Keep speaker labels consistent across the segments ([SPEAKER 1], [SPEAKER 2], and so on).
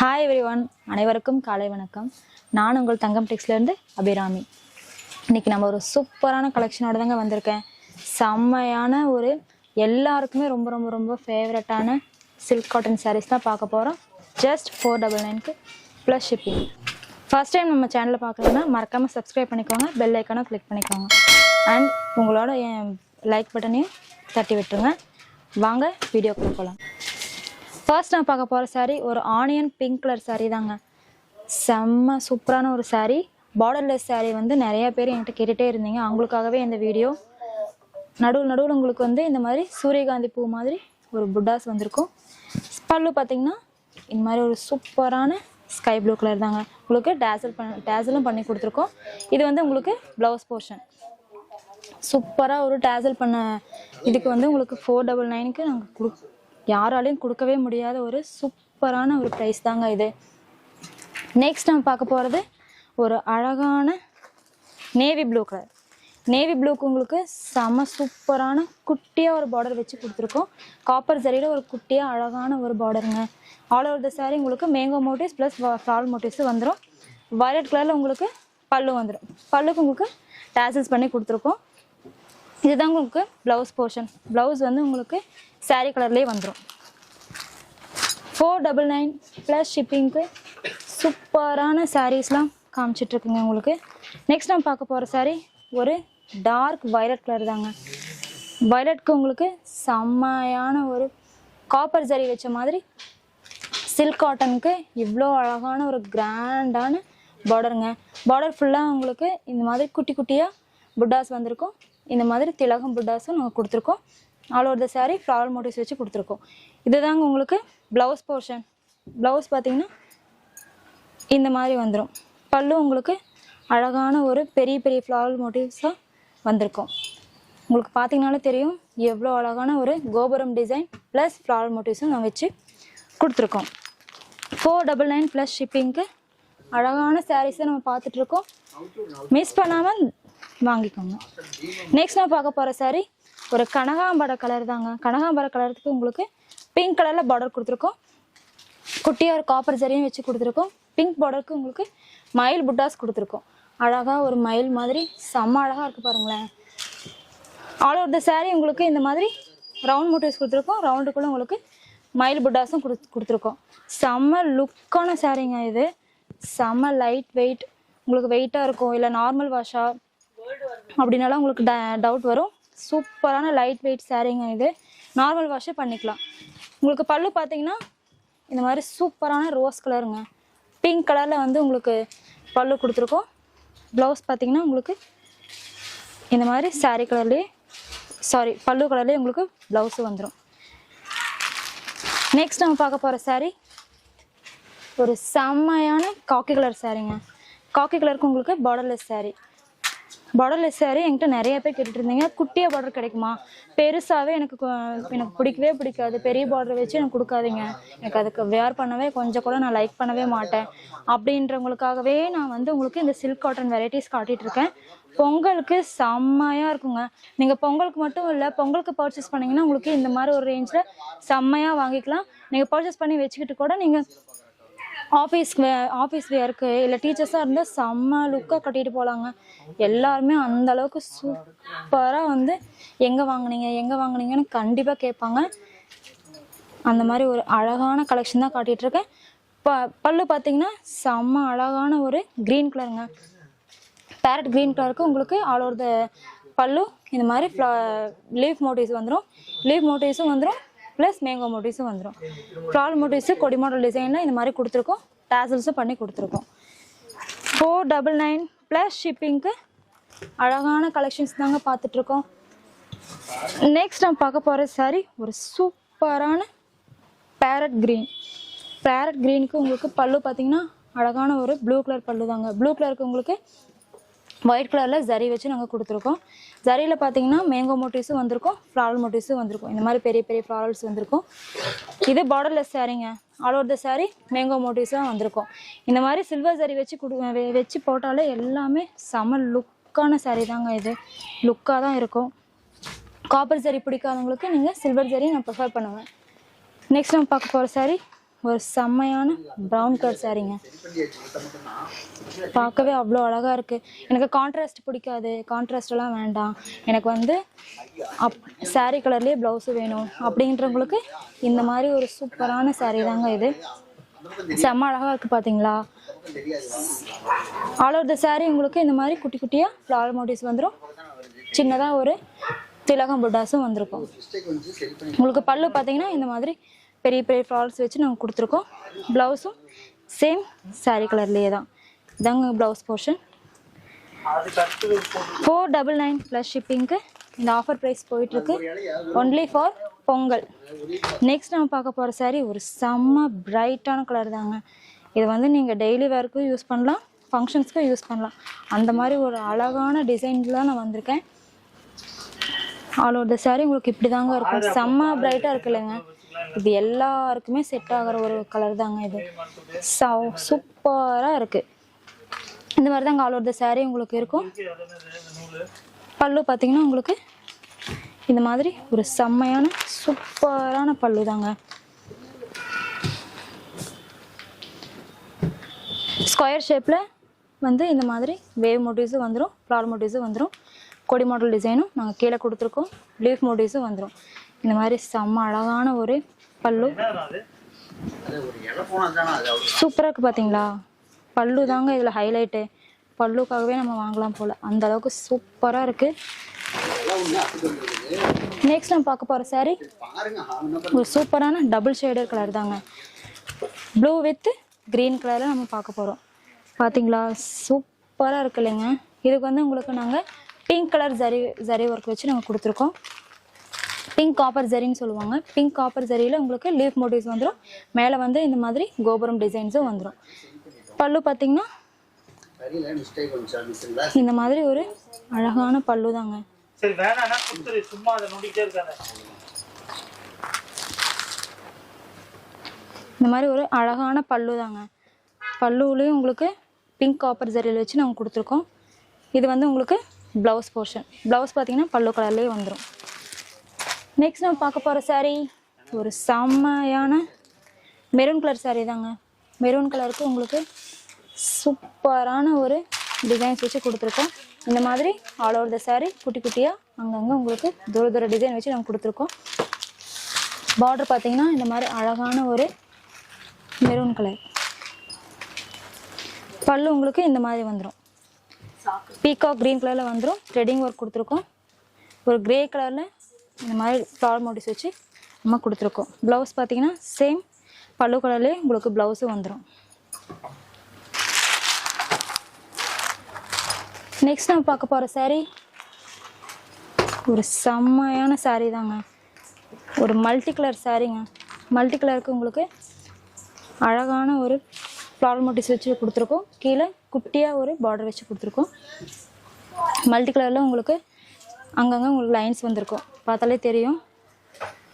[SPEAKER 1] Hi every one அனைவருக்கும் காலை வணக்கம். நான் உங்கள் தங்கம் டெக்ஸ்லேருந்து அபிராமி. இன்னைக்கு நம்ம ஒரு சூப்பரான கலெக்ஷனோட தாங்க வந்திருக்கேன். செம்மையான ஒரு எல்லாருக்குமே ரொம்ப ரொம்ப ரொம்ப ஃபேவரட்டான சில்க் காட்டன் சாரீஸ் தான் பார்க்க போகிறோம் ஜஸ்ட் ஃபோர் டபுள் நைனுக்கு ப்ளஸ் ஷிப்பிங் ஃபர்ஸ்ட் டைம் நம்ம சேனலில் பார்க்குறதுனா மறக்காமல் சப்ஸ்கிரைப் பண்ணிக்கோங்க. பெல் ஐக்கானும் கிளிக் பண்ணிக்கோங்க. அண்ட் உங்களோட என் லைக் பட்டனையும் தட்டி விட்டுருங்க. வாங்க வீடியோ போகலாம் ஃபர்ஸ்ட் நான் பார்க்க போகிற சாரீ ஒரு ஆனியன் பிங்க் கலர் saree தாங்க. செம்ம சூப்பரான ஒரு saree. பார்டர்லெஸ் saree வந்து நிறைய பேர் என்கிட்ட கேட்டுகிட்டே இருந்தீங்க. அவங்களுக்காகவே இந்த வீடியோ நடுவில் நடுவில் உங்களுக்கு வந்து இந்த மாதிரி சூரியகாந்தி பூ மாதிரி ஒரு புட்டாஸ் வந்திருக்கும். பல்லு பார்த்தீங்கன்னா இந்த மாதிரி ஒரு சூப்பரான ஸ்கை ப்ளூ கலர் தாங்க. உங்களுக்கு டேசல் பண்ண டேசலும் பண்ணி கொடுத்துருக்கோம். இது வந்து உங்களுக்கு ப்ளவுஸ் போர்ஷன் சூப்பராக ஒரு டேசல் பண்ண இதுக்கு வந்து உங்களுக்கு ஃபோர் டபுள் நைனுக்கு நாங்கள் கொடு யாராலையும் கொடுக்கவே முடியாத ஒரு சூப்பரான ஒரு ப்ரைஸ் தாங்க இது. நெக்ஸ்ட் நம்ம பார்க்க போகிறது ஒரு அழகான நேவி ப்ளூ கலர் நேவி ப்ளூக்கு உங்களுக்கு செம சூப்பரான குட்டியாக ஒரு பார்டர் வச்சு கொடுத்துருக்கோம். காப்பர் சரியில் ஒரு குட்டியாக அழகான ஒரு பார்டருங்க ஆல் ஓவர் த saree உங்களுக்கு mango motifs plus floral motifs வந்துடும் வயலட் கலரில் உங்களுக்கு பல்லு வந்துடும் பல்லுக்கு உங்களுக்கு டேசல்ஸ் பண்ணி கொடுத்துருக்கோம். இதுதாங்க உங்களுக்கு ப்ளவுஸ் போர்ஷன் ப்ளவுஸ் வந்து உங்களுக்கு saree கலர்லேயே வந்துடும் ஃபோர் டபுள் நைன் ப்ளஸ் ஷிப்பிங்க்கு சூப்பரான சாரீஸ்லாம் காமிச்சிட்ருக்குங்க உங்களுக்கு. நெக்ஸ்ட் நம்ம பார்க்க போகிற சாரீ ஒரு டார்க் வயலட் கலர் தாங்க. வயலட்க்கு உங்களுக்கு செம்மையான ஒரு காப்பர் ஜரி வச்ச மாதிரி சில்க் காட்டனுக்கு இவ்வளோ அழகான ஒரு கிராண்டான பார்டருங்க பார்டர் ஃபுல்லாக உங்களுக்கு இந்த மாதிரி குட்டி குட்டியாக புட்டாஸ் வந்திருக்கும். இந்த மாதிரி திலகம் புட்டாஸும் நாங்கள் கொடுத்துருக்கோம். All over the saree flower motifs வச்சு கொடுத்துருக்கோம். இதுதாங்க உங்களுக்கு ப்ளவுஸ் போர்ஷன் ப்ளவுஸ் பார்த்தீங்கன்னா இந்த மாதிரி வந்துடும் பல்லு உங்களுக்கு அழகான ஒரு பெரிய பெரிய ஃப்ளவர் மோட்டிவ்ஸாக வந்திருக்கும். உங்களுக்கு பார்த்தீங்கனாலே தெரியும் எவ்வளோ அழகான ஒரு கோபுரம் டிசைன் ப்ளஸ் ஃப்ளவர் மோட்டிவ்ஸும் நான் வச்சு கொடுத்துருக்கோம். ஃபோர் டபுள் நைன் ப்ளஸ் ஷிப்பிங்க்கு அழகான சாரீஸை நம்ம பார்த்துட்ருக்கோம் மிஸ் பண்ணாமல் வாங்கிக்கோங்க. நெக்ஸ்ட் நான் பார்க்க போகிற சாரீ ஒரு கனகாம்பர கலர் தாங்க. கனகாம்பர கலருக்கு உங்களுக்கு பிங்க் கலரில் பார்டர் கொடுத்துருக்கோம். குட்டியாக ஒரு காப்பர் ஜரியும் வச்சு கொடுத்துருக்கோம். பிங்க் பார்டருக்கு உங்களுக்கு மயில் புட்டாஸ் கொடுத்துருக்கோம். அழகாக ஒரு மயில் மாதிரி செம்ம அழகாக இருக்குது பாருங்களேன். ஆல் ஓவர் த saree உங்களுக்கு இந்த மாதிரி ரவுண்ட் மோட்டிவ்ஸ் கொடுத்துருக்கோம். ரவுண்டுக்குள்ளே உங்களுக்கு மயில் புட்டாஸும் கொடு கொடுத்துருக்கோம். செம்ம லுக்கான சாரீங்க இது. செம்ம லைட் வெயிட் உங்களுக்கு வெயிட்டாக இருக்கும். இல்லை நார்மல் வாஷா அப்படின்னாலாம் உங்களுக்கு ட டவுட் வரும். சூப்பரான லைட் வெயிட் சேரீங்க இது நார்மல் வாஷே பண்ணிக்கலாம். உங்களுக்கு பல்லு பார்த்தீங்கன்னா இந்த மாதிரி சூப்பரான ரோஸ் கலருங்க பிங்க் கலரில் வந்து உங்களுக்கு பல்லு கொடுத்துருக்கோம். ப்ளவுஸ் பார்த்தீங்கன்னா உங்களுக்கு இந்த மாதிரி சாரீ கலர்லேயே சாரி பல்லு கலர்லேயே உங்களுக்கு ப்ளவுஸு வந்துடும் நெக்ஸ்ட் நம்ம பார்க்க போகிற சாரீ ஒரு செம்மையான காக்கி கலர் சாரீங்க காக்கி கலருக்கு உங்களுக்கு பார்டர்லெஸ் சாரீ பார்டர்லெஸ் சாரீ என்கிட்ட நிறைய பேர் கேட்டுட்டு இருந்தீங்க குட்டியாக பார்டர் கிடைக்குமா? பெருசாகவே எனக்கு எனக்கு பிடிக்கவே பிடிக்காது. பெரிய பார்டர் வச்சு எனக்கு கொடுக்காதீங்க. எனக்கு அதுக்கு வேர் பண்ணவே கொஞ்சம் கூட நான் லைக் பண்ணவே மாட்டேன். அப்படின்றவங்களுக்காகவே நான் வந்து உங்களுக்கு இந்த சில்க் காட்டன் வெரைட்டிஸ் காட்டிகிட்ருக்கேன் இருக்கேன் பொங்கலுக்கு செம்மையாக இருக்குங்க. நீங்கள் பொங்கலுக்கு மட்டும் இல்லை பொங்கலுக்கு பர்ச்சேஸ் பண்ணிங்கன்னா உங்களுக்கு இந்த மாதிரி ஒரு ரேஞ்சில் செம்மையாக வாங்கிக்கலாம். நீங்கள் பர்ச்சேஸ் பண்ணி வச்சுக்கிட்டு கூட நீங்கள் ஆஃபீஸ் ஆஃபீஸ் வேர்க்கு இல்லை டீச்சர்ஸாக இருந்தால் செம்ம லுக்காக கட்டிட்டு போகலாங்க எல்லாருமே அந்த அளவுக்கு சூப்பராக வந்து எங்கே வாங்குனீங்க எங்கே வாங்குனீங்கன்னு கண்டிப்பாக கேட்பாங்க. அந்த மாதிரி ஒரு அழகான கலெக்ஷன் தான் காட்டிகிட்ருக்கேன் இருக்கேன் ப பல்லு பார்த்தீங்கன்னா செம்ம அழகான ஒரு க்ரீன் கலருங்க பேரட் க்ரீன் கலருக்கு உங்களுக்கு ஆல் ஓவர் த பல்லு இந்த மாதிரி ஃப்ளா லீஃப் மோட்டிவ்ஸ் வந்துடும் லீஃப் மோட்டிவ்ஸும் வந்துடும் ப்ளஸ் மேங்கோ மோட்டிவ்ஸும் வந்துடும் ஃப்ரால் மோட்டிவ்ஸு கொடி மாடல் டிசைனில் இந்த மாதிரி கொடுத்துருக்கோம். டேசல்ஸும் பண்ணி கொடுத்துருக்கோம். ஃபோர் டபுள் நைன் ப்ளஸ் ஷிப்பிங்க்கு அழகான கலெக்ஷன்ஸ் தாங்க பார்த்துட்ருக்கோம். நெக்ஸ்ட் நம்ம பார்க்க போகிற சாரி ஒரு சூப்பரான பேரட் க்ரீன் பேரட் க்ரீனுக்கு உங்களுக்கு பல்லு பார்த்தீங்கன்னா அழகான ஒரு ப்ளூ கலர் பல்லு தாங்க ப்ளூ கலருக்கு உங்களுக்கு ஒயிட் கலரில் ஜரி வச்சு நாங்கள் கொடுத்துருக்கோம். ஜரியில் பார்த்தீங்கன்னா மேங்கோ மோட்டிவ்ஸும் வந்திருக்கும் ஃப்ளாரல் மோட்டிவ்ஸும் வந்திருக்கும். இந்த மாதிரி பெரிய பெரிய ஃப்ளாரல்ஸ் வந்திருக்கும். இது borderless சாரீங்க all over the saree mango மோட்டிவ்ஸாக வந்திருக்கும். இந்த மாதிரி சில்வர் ஜரி வச்சு கொடு வச்சு போட்டாலே எல்லாமே செம லுக்கான சாரீ தாங்க இது. லுக்காக தான் இருக்கும். காப்பர் ஜரி பிடிக்காதவங்களுக்கு நீங்கள் சில்வர் ஜரி நான் ப்ரிஃபர் பண்ணுவேன். நெக்ஸ்ட் நம்ம பார்க்க போகிற சாரீ ஒரு செம்மையான ப்ரௌன் கலர் சாரீங்க. பார்க்கவே அவ்வளோ அழகாக இருக்குது எனக்கு கான்ட்ராஸ்ட் பிடிக்காது. கான்ட்ராஸ்டெல்லாம் வேண்டாம். எனக்கு வந்து அப் சாரீ கலர்லேயே ப்ளவுஸு வேணும் அப்படின்றவங்களுக்கு இந்த மாதிரி ஒரு சூப்பரான சாரீ தாங்க இது. செம்ம அழகாக இருக்குது பார்த்தீங்களா ஆல் ஓவர் த சாரீ உங்களுக்கு இந்த மாதிரி குட்டி குட்டியாக ஃப்ளவர் மோட்டிவ்ஸ் வந்துடும் சின்னதாக ஒரு திலகம் புட்டாஸும் வந்திருக்கும். உங்களுக்கு பல்லு பார்த்தீங்கன்னா இந்த மாதிரி பெரிய பெரிய ஃப்ளார்ஸ் வச்சு நாங்கள் கொடுத்துருக்கோம். ப்ளவுஸும் சேம் சாரீ கலர்லேயே தான். இதாங்க blouse portion four double nine plus ஷிப்பிங்க்கு இந்த ஆஃபர் ப்ரைஸ் போயிட்டுருக்கு. Only for Pongal. நெக்ஸ்ட் நம்ம பார்க்க போகிற சாரீ ஒரு செம்ம பிரைட்டான கலர் தாங்க. இது வந்து நீங்கள் டெய்லி வேர்க்கும் யூஸ் பண்ணலாம் ஃபங்க்ஷன்ஸ்க்கும் யூஸ் பண்ணலாம். அந்த மாதிரி ஒரு அழகான டிசைனில் நான் வந்திருக்கேன். ஆல் ஓவர் த saree உங்களுக்கு இப்படி தாங்க இருக்கும். செம்ம பிரைட்டாக இருக்கு இல்லைங்க. இது எல்லாருக்குமே செட் ஆகிற ஒரு கலர் தாங்க இது. சூப்பராக இருக்குது இந்த மாதிரி தாங்க ஆல் ஓவர் த சாரீ உங்களுக்கு இருக்கும். பல்லு பார்த்தீங்கன்னா உங்களுக்கு இந்த மாதிரி ஒரு செம்மையான சூப்பரான பல்லு தாங்க. ஸ்கொயர் ஷேப்பில் வந்து இந்த மாதிரி வேவ் மோட்டிவ்ஸும் வந்துடும் ஃப்ளார் மோட்டிவ்ஸும் வந்துடும் கொடி மாடல் டிசைனும் நாங்கள் கீழே கொடுத்துருக்கோம். லீஃப் மோட்டிவ்ஸும் வந்துடும் இந்த மாதிரி செம்ம அழகான ஒரு பல்லு. சூப்பராக இருக்குது பார்த்தீங்களா பல்லு தாங்க இதில் ஹைலைட்டு பல்லுக்காகவே நம்ம வாங்கலாம் போல். அந்த அளவுக்கு சூப்பராக இருக்குது நெக்ஸ்ட் நம்ம பார்க்க போகிற சாரி ஒரு சூப்பரான டபுள் ஷேடர் கலர் தாங்க. ப்ளூ வித் க்ரீன் கலரில் நம்ம பார்க்க போகிறோம் பார்த்தீங்களா சூப்பராக இருக்கு இல்லைங்க. இதுக்கு வந்து உங்களுக்கு நாங்கள் pink colour zari zari work வச்சு நாங்கள் கொடுத்துருக்கோம். பிங்க் காப்பர் ஜரின்னு சொல்லுவாங்க. பிங்க் காப்பர் ஜரியில் உங்களுக்கு லீஃப் மோட்டிவ்ஸ் வந்துடும் மேலே வந்து இந்த மாதிரி கோபுரம் டிசைன்ஸும் வந்துடும் பல்லு பார்த்தீங்கன்னா இந்த மாதிரி ஒரு அழகான பல்லு தாங்க. இந்த மாதிரி ஒரு அழகான பல்லு தாங்க. பல்லுலேயும் உங்களுக்கு பிங்க் காப்பர் ஜரியில் வச்சு நாங்கள் கொடுத்துருக்கோம். இது வந்து உங்களுக்கு ப்ளவுஸ் போர்ஷன் ப்ளவுஸ் பார்த்தீங்கன்னா பல்லு கலர்லேயே வந்துடும் நெக்ஸ்ட் நம்ம பார்க்க போகிற சாரீ ஒரு செம்மையான மெரூன் கலர் சாரீ தாங்க. மெரூன் கலருக்கு உங்களுக்கு சூப்பரான ஒரு டிசைன்ஸ் வச்சு கொடுத்துருக்கோம். இந்த மாதிரி ஆல் ஓவர் த சாரீ குட்டி குட்டியாக அங்கங்கே உங்களுக்கு தூர தூர டிசைன் வச்சு நாங்கள் கொடுத்துருக்கோம். பார்டர் பார்த்தீங்கன்னா இந்த மாதிரி அழகான ஒரு மெரூன் கலர் பல்லு உங்களுக்கு இந்த மாதிரி வந்துடும் பீகாக் க்ரீன் கலரில் வந்துடும் த்ரெட்டிங் ஒர்க் கொடுத்துருக்கோம். ஒரு க்ரே கலரில் இந்த மாதிரி ஃப்ளார் மோட்டிவ்ஸ் வச்சு நம்ம கொடுத்துருக்கோம். ப்ளவுஸ் பார்த்தீங்கன்னா சேம் பல்லு கலர்லேயே உங்களுக்கு ப்ளவுஸும் வந்துடும் நெக்ஸ்ட் நம்ம பார்க்க போகிற சாரீ ஒரு செம்மையான சாரீ தாங்க. ஒரு மல்டி கலர் சாரீங்க மல்டி கலருக்கு உங்களுக்கு அழகான ஒரு ஃப்ளார் மோட்டிஸ் வச்சு கொடுத்துருக்கோம். கீழே குட்டியாக ஒரு பார்டர் வச்சு கொடுத்துருக்கோம். மல்டி கலரில் உங்களுக்கு அங்கங்கே உங்களுக்கு லைன்ஸ் வந்திருக்கும். பார்த்தாலே தெரியும்.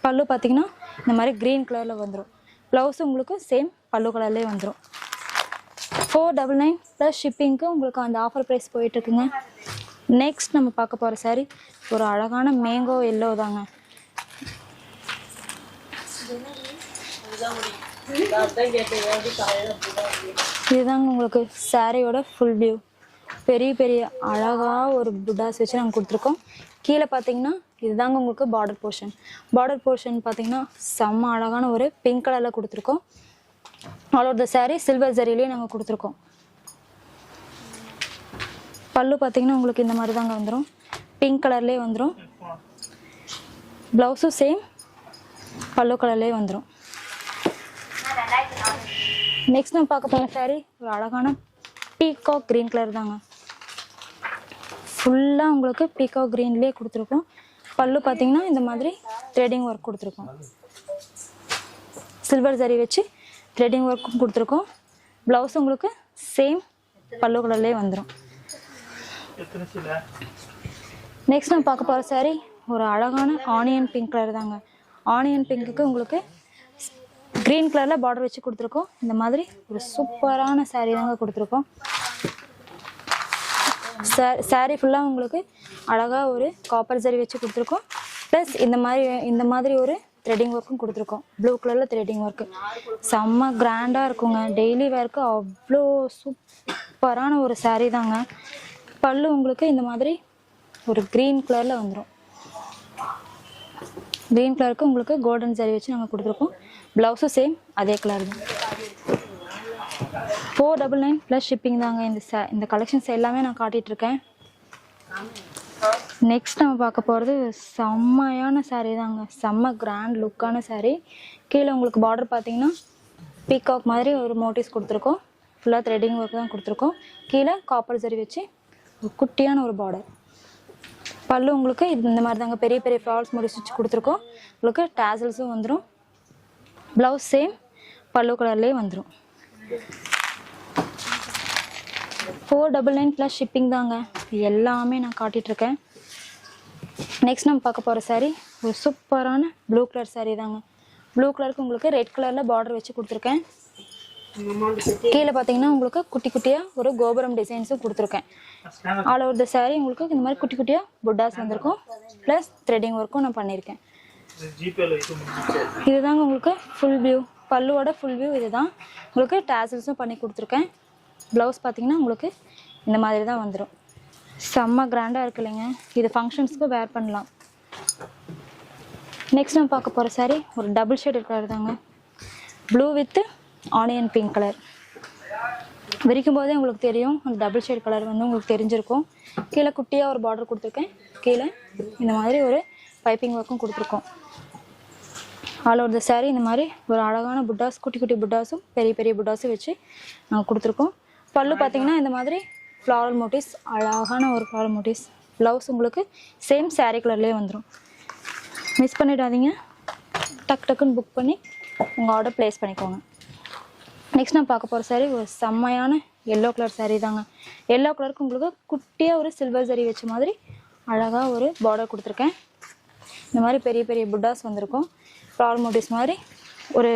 [SPEAKER 1] பல்லு பார்த்தீங்கன்னா இந்த மாதிரி க்ரீன் கலரில் வந்துடும் ப்ளவுஸ் உங்களுக்கு சேம் பல்லு கலர்லேயே வந்துடும் ஃபோர் டபுள் நைன் ப்ளஸ் ஷிப்பிங்க்கு உங்களுக்கு அந்த ஆஃபர் ப்ரைஸ் போயிட்டுருக்குங்க நெக்ஸ்ட் நம்ம பார்க்க போகிற saree ஒரு அழகான மேங்கோ எல்லோ தாங்க. இதுதாங்க உங்களுக்கு சாரியோட ஃபுல் வியூ பெரிய பெரிய அழகாக ஒரு புட்டாஸ் வச்சு நாங்கள் கொடுத்துருக்கோம். கீழே பார்த்தீங்கன்னா இதுதாங்க உங்களுக்கு பார்டர் போர்ஷன் பார்டர் போர்ஷன் பார்த்தீங்கன்னா செம்ம அழகான ஒரு பிங்க் கலரில் கொடுத்துருக்கோம். All over the saree silver ஜரிலேயே நாங்கள் கொடுத்துருக்கோம். பல்லு பார்த்தீங்கன்னா உங்களுக்கு இந்த மாதிரி தாங்க வந்துடும் பிங்க் கலர்லேயே வந்துடும் ப்ளவுஸும் சேம் பல்லு கலர்லேயே வந்துடும் நெக்ஸ்ட் நம்ம பார்க்க போகிற சாரீ ஒரு அழகான பீகாக் க்ரீன் கலர் தாங்க. ஃபுல்லாக உங்களுக்கு பீகாக் க்ரீன்லேயே கொடுத்துருக்கோம். பல்லு பார்த்தீங்கன்னா இந்த மாதிரி த்ரெடிங் ஒர்க் கொடுத்துருக்கோம். சில்வர் ஜரி வச்சு த்ரெடிங் ஒர்க்கும் கொடுத்துருக்கோம். ப்ளவுஸ் உங்களுக்கு சேம் பல்லு கலர்லேயே வந்துடும் நெக்ஸ்ட் நான் பார்க்க போகிற சாரி ஒரு அழகான ஆனியன் பிங்க் கலர் தாங்க. ஆனியன் பிங்க்குக்கு உங்களுக்கு க்ரீன் கலரில் பார்டர் வச்சு கொடுத்துருக்கோம். இந்த மாதிரி ஒரு சூப்பரான சாரீ தாங்க கொடுத்துருக்கோம். சாரீ ஃபுல்லாக உங்களுக்கு அழகாக ஒரு காப்பர் சரி வச்சு கொடுத்துருக்கோம். ப்ளஸ் இந்த மாதிரி இந்த மாதிரி ஒரு த்ரெட்டிங் ஒர்க்கும் கொடுத்துருக்கோம். ப்ளூ கலரில் த்ரெட்டிங் ஒர்க்கு செம்ம கிராண்டாக இருக்குங்க. டெய்லி வேர்க்கு அவ்வளோ சூப்பரான ஒரு சாரீ தாங்க. பல்லு உங்களுக்கு இந்த மாதிரி ஒரு க்ரீன் கலரில் வந்துடும் க்ரீன் கலருக்கு உங்களுக்கு கோல்டன் சாரி வச்சு நாங்கள் கொடுத்துருக்கோம். ப்ளவுஸும் சேம் அதே கலர் தான். Four double nine plus shipping தாங்க இந்த ச இந்த கலெக்ஷன்ஸ் எல்லாமே நான் காட்டிகிட்ருக்கேன் இருக்கேன் நெக்ஸ்ட் நம்ம பார்க்க போகிறது செம்மையான சாரீ தாங்க. செம்ம கிராண்ட் லுக்கான சாரீ கீழே உங்களுக்கு பார்டர் பார்த்தீங்கன்னா பீகாக் மாதிரி ஒரு மோட்டிவ்ஸ் கொடுத்துருக்கோம். ஃபுல்லாக த்ரெட்டிங் ஒர்க் தான் கொடுத்துருக்கோம். கீழே காப்பர் சரி வச்சு ஒரு குட்டியான ஒரு பார்டர் பல்லு உங்களுக்கு இது இந்த மாதிரி தாங்க. பெரிய பெரிய ஃபால்ஸ் முடிச்சு வச்சு கொடுத்துருக்கோம். உங்களுக்கு டேசல்ஸும் வந்துடும் ப்ளவுஸ் சேம் பல்லு கலர்லேயே வந்துடும் four double nine plus shipping தாங்க. எல்லாமே நான் காட்டிகிட்ருக்கேன் நெக்ஸ்ட் நம்ம பார்க்க போகிற சாரீ ஒரு சூப்பரான ப்ளூ கலர் சாரீ தாங்க. ப்ளூ கலருக்கு உங்களுக்கு ரெட் கலரில் பார்டர் வச்சு கொடுத்துருக்கேன். கீழே பார்த்தீங்கன்னா உங்களுக்கு குட்டி குட்டியாக ஒரு கோபுரம் டிசைன்ஸும் கொடுத்துருக்கேன். ஆல் ஓவர் த சாரீ உங்களுக்கு இந்த மாதிரி குட்டி குட்டியாக புட்டாஸ் வந்திருக்கும். ப்ளஸ் த்ரெட்டிங் ஒர்க்கும் நான் பண்ணியிருக்கேன். இதுதாங்க உங்களுக்கு ஃபுல் வியூ பல்லுவோட ஃபுல் வியூ இதுதான். உங்களுக்கு டேசல்ஸும் பண்ணி கொடுத்துருக்கேன். ப்ளவுஸ் பார்த்தீங்கன்னா உங்களுக்கு இந்த மாதிரி தான் வந்துடும் செம்ம கிராண்டாக இருக்கு இல்லைங்க. இது ஃபங்க்ஷன்ஸ்க்கு வேர் பண்ணலாம். நெக்ஸ்ட் நம்ம பார்க்க போகிற சாரி ஒரு டபுள் ஷேட் கலர் தாங்க. Blue with onion pink colour விரிக்கும் போதே உங்களுக்கு தெரியும். அந்த டபுள் ஷேட் கலர் வந்து உங்களுக்கு தெரிஞ்சிருக்கும். கீழே குட்டியாக ஒரு பார்டர் கொடுத்துருக்கேன். கீழே இந்த மாதிரி ஒரு பைப்பிங் ஒர்க்கும் கொடுத்துருக்கோம். ஆல் ஓவர் த saree இந்த மாதிரி ஒரு அழகான புட்டாஸ் குட்டி குட்டி புட்டாஸும் பெரிய பெரிய புட்டாஸும் வச்சு நாங்கள் கொடுத்துருக்கோம். பல்லு பார்த்தீங்கன்னா இந்த மாதிரி ஃப்ளாரல் மோட்டிவ்ஸ் அழகான ஒரு ஃப்ளாரல் மோட்டிவ்ஸ் ப்ளவுஸ் உங்களுக்கு சேம் saree கலர்லேயே வந்துடும் மிஸ் பண்ணிடாதீங்க. டக் டக்குன்னு புக் பண்ணி உங்கள் ஆர்டர் ப்ளேஸ் பண்ணிக்கோங்க. நெக்ஸ்ட் நான் பார்க்க போகிற saree ஒரு செம்மையான எல்லோ கலர் saree தாங்க. எல்லோ கலருக்கு உங்களுக்கு குட்டியாக ஒரு சில்வர் saree வச்ச மாதிரி அழகாக ஒரு பார்டர் கொடுத்துருக்கேன். இந்த மாதிரி பெரிய பெரிய புட்டாஸ் வந்திருக்கும். ஃப்ளார் மோட்டிவ்ஸ் மாதிரி ஒரு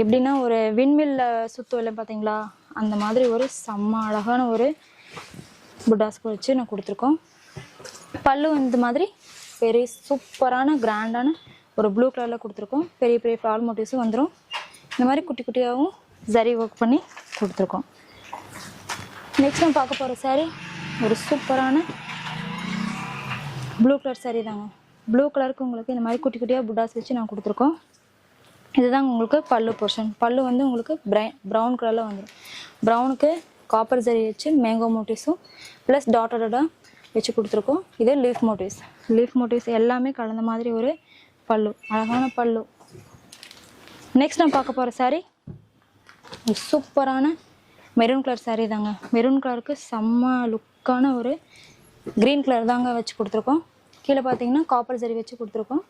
[SPEAKER 1] எப்படின்னா ஒரு விண்மில்ல சுத்து இல்லை பார்த்தீங்களா அந்த மாதிரி ஒரு செம்ம அழகான ஒரு புட்டாஸ்க்கு வச்சு நான் கொடுத்துருக்கோம். பல்லு இந்த மாதிரி பெரிய சூப்பரான கிராண்டான ஒரு ப்ளூ கலரில் கொடுத்துருக்கோம். பெரிய பெரிய ஃப்ளார் மோட்டிவ்ஸும் வந்துடும் இந்த மாதிரி குட்டி குட்டியாகவும் சரி ஒர்க் பண்ணி கொடுத்துருக்கோம். நெக்ஸ்ட் நம்ம பார்க்க போகிற saree ஒரு சூப்பரான ப்ளூ கலர் saree தாங்க. ப்ளூ கலருக்கு உங்களுக்கு இந்த மாதிரி குட்டி குட்டியாக புட்டாஸ் வச்சு நான் கொடுத்துருக்கோம். இதுதாங்க உங்களுக்கு பல்லு போர்ஷன் பல்லு வந்து உங்களுக்கு ப்ரை ப்ரௌன் கலரில் வந்துடும் ப்ரௌனுக்கு காப்பர் ஜரி வச்சு மேங்கோ மோட்டிவ்ஸும் ப்ளஸ் டாட்டடாக வச்சு கொடுத்துருக்கோம். இது லீஃப் மோட்டிவ்ஸ் லீஃப் மோட்டிவ்ஸ் எல்லாமே கலந்த மாதிரி ஒரு பல்லு அழகான பல்லு. நெக்ஸ்ட் நான் பார்க்க போகிற சாரீ சூப்பரான மெரூன் கலர் சாரீ தாங்க. மெரூன் கலருக்கு செம்ம லுக்கான ஒரு க்ரீன் கலர் தாங்க வச்சு கொடுத்துருக்கோம். கீழே பார்த்தீங்கன்னா காப்பர் சரி வச்சு கொடுத்துருக்கோம்.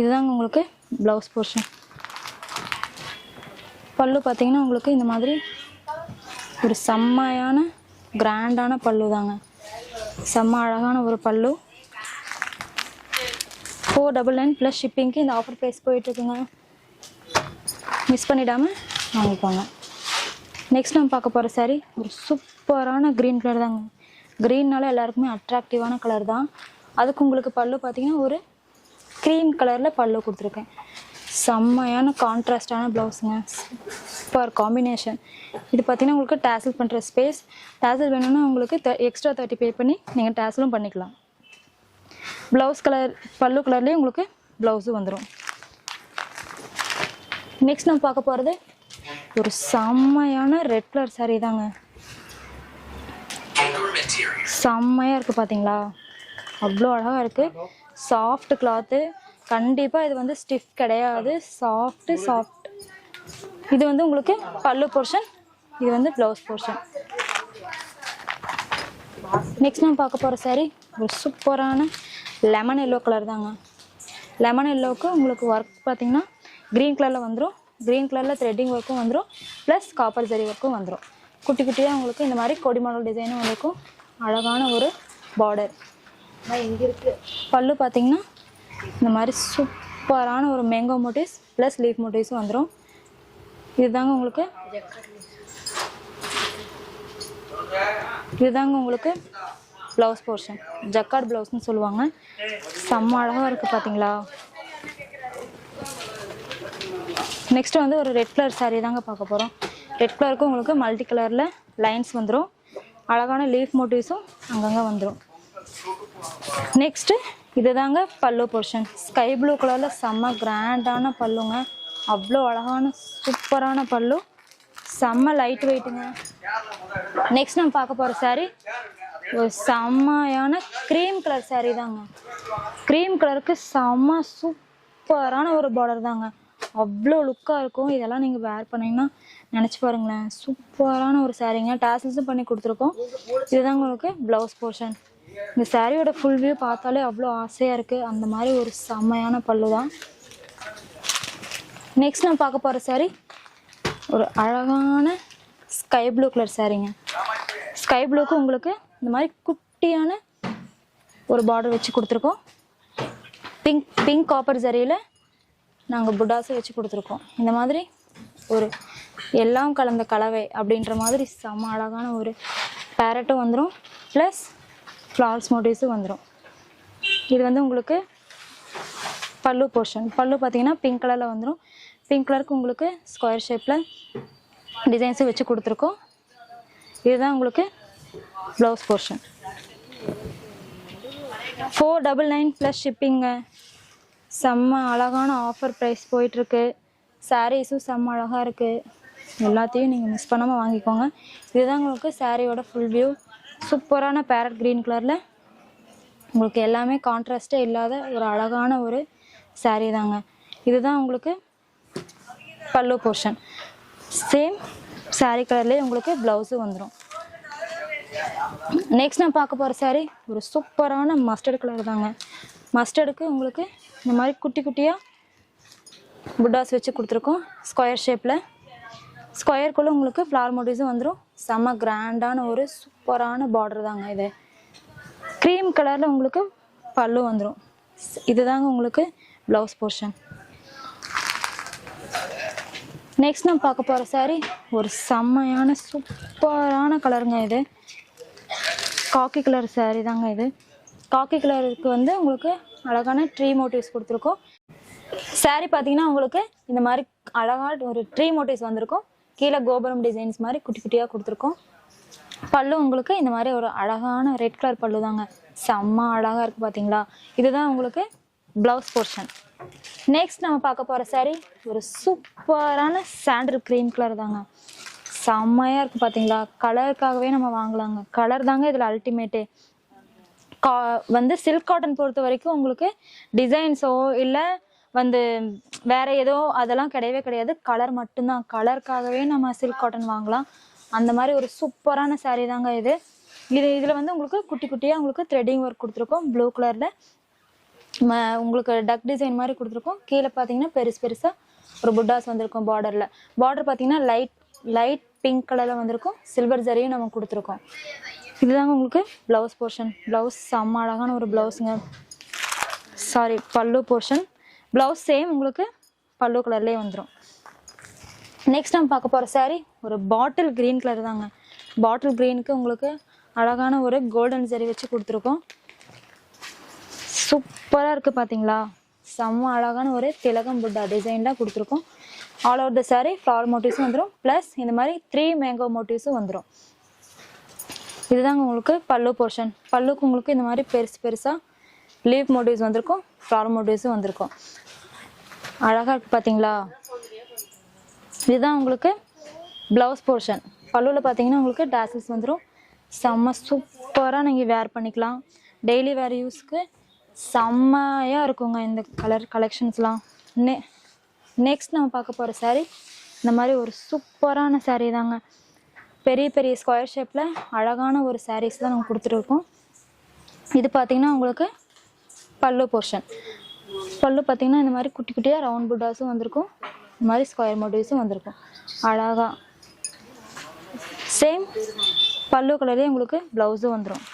[SPEAKER 1] இதுதாங்க உங்களுக்கு ப்ளவுஸ் போர்ஷன் பல்லு பார்த்தீங்கன்னா உங்களுக்கு இந்த மாதிரி ஒரு செம்மையான கிராண்டான பல்லு தாங்க செம்ம அழகான ஒரு pallu. Four double nine plus ஷிப்பிங்க்கு இந்த ஆஃபர் ப்ரைஸ் போயிட்டுருக்குங்க. மிஸ் பண்ணிடாமல் வாங்கிக்கோங்க. நெக்ஸ்ட் நம்ம பார்க்க போகிற saree ஒரு சூப்பரான க்ரீன் கலர் தாங்க. க்ரீன்னால எல்லாருக்குமே அட்ராக்டிவான கலர் தான். அதுக்கு உங்களுக்கு பல்லு பார்த்தீங்கன்னா ஒரு க்ரீம் கலரில் பல்லு கொடுத்துருக்கேன். செம்மையான கான்ட்ராஸ்டான ப்ளவுஸுங்க சூப்பர் காம்பினேஷன் இது பார்த்தீங்கன்னா உங்களுக்கு டேசல் பண்ணுற ஸ்பேஸ் டேசல் வேணும்னா உங்களுக்கு எக்ஸ்ட்ரா தேர்ட்டி பே பண்ணி நீங்கள் டேசலும் பண்ணிக்கலாம். ப்ளவுஸ் கலர் பல்லு கலர்லேயே உங்களுக்கு ப்ளவுஸும் வந்துடும் நெக்ஸ்ட் நம்ம பார்க்க போகிறது ஒரு செம்மையான ரெட் கலர் சாரீ தாங்க. செம்மையாக இருக்குது பார்த்தீங்களா அவ்வளோ அழகாக இருக்குது சாஃப்ட் கிளாத்து கண்டிப்பாக இது வந்து ஸ்டிஃப் கிடையாது. சாஃப்ட்டு சாஃப்ட் இது வந்து உங்களுக்கு பல்லு போர்ஷன் இது வந்து ப்ளவுஸ் போர்ஷன் நெக்ஸ்ட் நான் பார்க்க போகிற saree ஒரு சூப்பரான லெமன் எல்லோ கலர் தாங்க. லெமன் எல்லோவுக்கு உங்களுக்கு ஒர்க் பார்த்தீங்கன்னா க்ரீன் கலரில் வந்துடும் க்ரீன் கலரில் த்ரெட்டிங் ஒர்க்கும் வந்துடும் ப்ளஸ் காப்பர் ஜரி ஒர்க்கும் வந்துடும் குட்டி குட்டியாக உங்களுக்கு இந்த மாதிரி கொடி மாடல் டிசைனும் இருக்கும் அழகான ஒரு பார்டர் இங்கே இருக்குது பல்லு பார்த்தீங்கன்னா இந்த மாதிரி சூப்பரான ஒரு மேங்கோ மோட்டிவ்ஸ் ப்ளஸ் லீஃப் மோட்டிவ்ஸும் வந்துடும் இதுதாங்க உங்களுக்கு இதுதாங்க உங்களுக்கு ப்ளவுஸ் போர்ஷன் ஜக்கார்ட் ப்ளவுஸ்னு சொல்லுவாங்க. செம்ம அழகாக இருக்குது பார்த்தீங்களா நெக்ஸ்ட் வந்து ஒரு ரெட் கலர் சாரீ தாங்க பார்க்க போகிறோம் ரெட் கலருக்கு உங்களுக்கு மல்டி கலரில் லைன்ஸ் வந்துடும் அழகான லீஃப் மோட்டிவ்ஸும் அங்கங்கே வந்துடும் நெக்ஸ்ட்டு இதுதாங்க பல்லு போர்ஷன் ஸ்கை ப்ளூ கலரில் செம்ம கிராண்டான பல்லுங்க. அவ்வளோ அழகான சூப்பரான பல்லு. செம்ம லைட் வெயிட்டுங்க நெக்ஸ்ட் நம்ம பார்க்க போகிற சாரீ ஒரு செம்மையான க்ரீம் கலர் சாரீ தாங்க. க்ரீம் கலருக்கு செம்ம சூப்பரான ஒரு பார்டர் தாங்க. அவ்வளோ லுக்காக இருக்கும். இதெல்லாம் நீங்கள் வேர் பண்ணீங்கன்னா நினச்சி பாருங்களேன். சூப்பரான ஒரு சாரீங்க டேசல்ஸும் பண்ணி கொடுத்துருக்கோம். இதுதான் உங்களுக்கு ப்ளவுஸ் போர்ஷன் இந்த சாரியோட ஃபுல் வியூ பார்த்தாலே அவ்வளோ ஆசையாக இருக்குது அந்த மாதிரி ஒரு செம்மையான பல்லு தான். நெக்ஸ்ட் நான் பார்க்க போகிற சாரி ஒரு அழகான ஸ்கை ப்ளூ கலர் சாரீங்க ஸ்கை ப்ளூக்கு உங்களுக்கு இந்த மாதிரி குட்டியான ஒரு பார்டர் வச்சு கொடுத்துருக்கோம். பிங்க் பிங்க் காப்பர் சரியில் நாங்கள் புட்டாஸை வச்சு கொடுத்துருக்கோம். இந்த மாதிரி ஒரு எல்லாம் கலந்த கலவை அப்படின்ற மாதிரி செம்ம அழகான ஒரு பேரட்டும் வந்துடும் ப்ளஸ் ஃப்ளார்ஸ் மோட்டிவ்ஸும் வந்துடும் இது வந்து உங்களுக்கு பல்லு போர்ஷன் பல்லு பார்த்தீங்கன்னா பிங்க் கலரில் வந்துடும் பிங்க் கலருக்கு உங்களுக்கு ஸ்கொயர் ஷேப்பில் டிசைன்ஸும் வச்சு கொடுத்துருக்கோம். இதுதான் உங்களுக்கு blouse portion four double nine plus shipping செம்ம அழகான ஆஃபர் ப்ரைஸ் போயிட்டுருக்கு. சாரீஸும் செம்ம அழகாக இருக்குது எல்லாத்தையும் நீங்கள் மிஸ் பண்ணாமல் வாங்கிக்கோங்க. இதுதான் உங்களுக்கு சாரியோட ஃபுல் வியூ சூப்பரான பேரட் க்ரீன் கலரில் உங்களுக்கு எல்லாமே கான்ட்ராஸ்டே இல்லாத ஒரு அழகான ஒரு சாரீ தாங்க. இதுதான் உங்களுக்கு பல்லு போர்ஷன் சேம் சாரீ கலர்லேயே உங்களுக்கு ப்ளவுஸும் வந்துடும் நெக்ஸ்ட் நான் பார்க்க போகிற சாரீ ஒரு சூப்பரான மஸ்டர்ட் கலர் தாங்க. மஸ்டர்டுக்கு உங்களுக்கு இந்த மாதிரி குட்டி குட்டியாக புட்டாஸ் வச்சு கொடுத்துருக்கோம். ஸ்கொயர் ஷேப்பில் ஸ்கொயருக்குள்ளே உங்களுக்கு ஃப்ளவர் மோட்டிவ்ஸும் வந்துடும் செம்ம கிராண்டான ஒரு சூப்பரான பார்டர் தாங்க இது. க்ரீம் கலரில் உங்களுக்கு பல்லு வந்துடும் இதுதாங்க உங்களுக்கு ப்ளவுஸ் போர்ஷன் நெக்ஸ்ட் நம்ம பார்க்க போகிற சாரி ஒரு செம்மையான சூப்பரான கலருங்க இது. காக்கி கலர் சாரி தாங்க இது. காக்கி கலருக்கு வந்து உங்களுக்கு அழகான ட்ரீ மோட்டிவ்ஸ் கொடுத்துருக்கோம். Saree பார்த்தீங்கன்னா உங்களுக்கு இந்த மாதிரி அழகாக ஒரு ட்ரீ மோட்டிவ்ஸ் வந்திருக்கும். கீழே கோபுரம் டிசைன்ஸ் மாதிரி குட்டி குட்டியாக கொடுத்துருக்கோம். பல்லு உங்களுக்கு இந்த மாதிரி ஒரு அழகான ரெட் கலர் பல்லு தாங்க செம்ம அழகாக இருக்குது பார்த்தீங்களா இதுதான் உங்களுக்கு ப்ளவுஸ் போர்ஷன் நெக்ஸ்ட் நம்ம பார்க்க போகிற saree ஒரு சூப்பரான சாண்டில் க்ரீம் கலர் தாங்க. செம்மையாக இருக்குது பார்த்தீங்களா கலருக்காகவே நம்ம வாங்கலாங்க. கலர் தாங்க இதில் அல்டிமேட்டே கா வந்து சில்க் காட்டன் பொறுத்த வரைக்கும் உங்களுக்கு டிசைன்ஸோ இல்லை வந்து வேற ஏதோ அதெல்லாம் கிடையவே கிடையாது. கலர் மட்டும்தான். கலருக்காகவே நம்ம சில்க் காட்டன் வாங்கலாம். அந்த மாதிரி ஒரு சூப்பரான சாரீ தாங்க இது. இது இதில் வந்து உங்களுக்கு குட்டி குட்டியாக உங்களுக்கு த்ரெட்டிங் ஒர்க் கொடுத்துருக்கோம். ப்ளூ கலரில் உங்களுக்கு டக் டிசைன் மாதிரி கொடுத்துருக்கோம். கீழே பார்த்தீங்கன்னா பெருசு பெருசாக ஒரு புட்டாஸ் வந்திருக்கும் பார்டரில் பார்டர் பார்த்தீங்கன்னா லைட் லைட் பிங்க் கலரில் வந்திருக்கும். சில்வர் ஜரியும் நம்ம கொடுத்துருக்கோம். இதுதாங்க உங்களுக்கு? ப்ளவுஸ் போர்ஷன் ப்ளவுஸ் செம்ம அழகான ஒரு ப்ளவுஸுங்க sari pallu portion blouse same உங்களுக்கு பல்லு கலர்லேயே வந்துடும் நெக்ஸ்ட் நம்ம பார்க்க போகிற சாரீ ஒரு பாட்டில் க்ரீன் கலர் தாங்க. பாட்டில் க்ரீனுக்கு உங்களுக்கு அழகான ஒரு கோல்டன் ஜரி வச்சு கொடுத்துருக்கோம். சூப்பராக இருக்குது பார்த்தீங்களா செம்ம அழகான ஒரு திலகம் புட்டா டிசைன்லாம் கொடுத்துருக்கோம். All over the saree flower மோட்டிவ்ஸும் வந்துடும் ப்ளஸ் இந்த மாதிரி த்ரீ மேங்கோ மோட்டிவ்ஸும் வந்துடும் இதுதாங்க உங்களுக்கு பல்லு போர்ஷன் பல்லுக்கு உங்களுக்கு இந்த மாதிரி பெருசு பெருசாக லீவ் மோட்டிவ்ஸ் வந்திருக்கும் ஃப்ளார் மோட்டிவ்ஸும் வந்திருக்கும். அழகாக இருக்குது பார்த்தீங்களா இதுதான் உங்களுக்கு ப்ளவுஸ் போர்ஷன் பல்லுவில் பார்த்தீங்கன்னா உங்களுக்கு டேசல்ஸ் வந்துடும் செம்ம சூப்பராக நீங்கள் வேர் பண்ணிக்கலாம். டெய்லி வேர் யூஸ்க்கு செம்மையாக இருக்குங்க இந்த கலர் கலெக்ஷன்ஸ்லாம் நெ நெக்ஸ்ட் நம்ம பார்க்க போகிற சாரீ இந்த மாதிரி ஒரு சூப்பரான சாரீ தாங்க. பெரிய பெரிய ஸ்கொயர் ஷேப்பில் அழகான ஒரு சாரீஸ் தான் நம்ம கொடுத்துட்ருக்கோம் இது பார்த்தீங்கன்னா உங்களுக்கு பல்லு போர்ஷன் பல்லு பார்த்தீங்கன்னா இந்த மாதிரி குட்டி குட்டியாக ரவுண்ட் புட்டாஸும் வந்திருக்கும். இந்த மாதிரி ஸ்கொயர் மோட்டிவ்ஸும் வந்திருக்கும். அழகாக சேம் பல்லு கலர்லேயே உங்களுக்கு ப்ளவுஸும் வந்துடும்